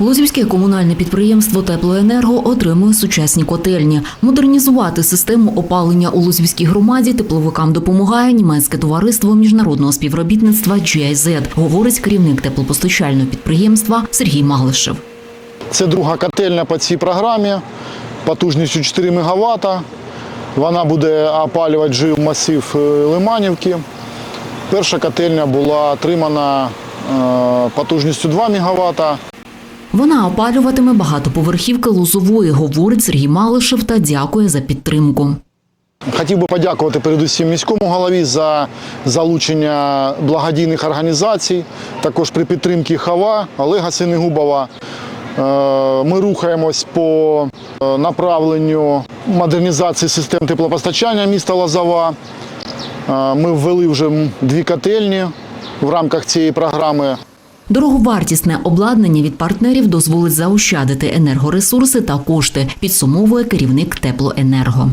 Лозівське комунальне підприємство Теплоенерго отримує сучасні котельні. Модернізувати систему опалення у Лозівській громаді тепловикам допомагає німецьке товариство міжнародного співробітництва GIZ, говорить керівник теплопостачального підприємства Сергій Малишев. Це друга котельня по цій програмі потужністю 4 МВт. Вона буде опалювати жив масив е, Лиманівки. Перша котельня була отримана е, потужністю 2 МВт. Вона опалюватиме багатоповерхівки Лозової, говорить Сергій Малишев та дякує за підтримку. Хотів би подякувати передусім міському голові за залучення благодійних організацій, також при підтримці ХАВА Олега Синегубова. Е, Ми рухаємось по е, направленню модернізації систем теплопостачання міста Лозова. Е, Ми ввели вже дві котельні в рамках цієї програми. Дороговартісне обладнання від партнерів дозволить заощадити енергоресурси та кошти, підсумовує керівник теплоенерго.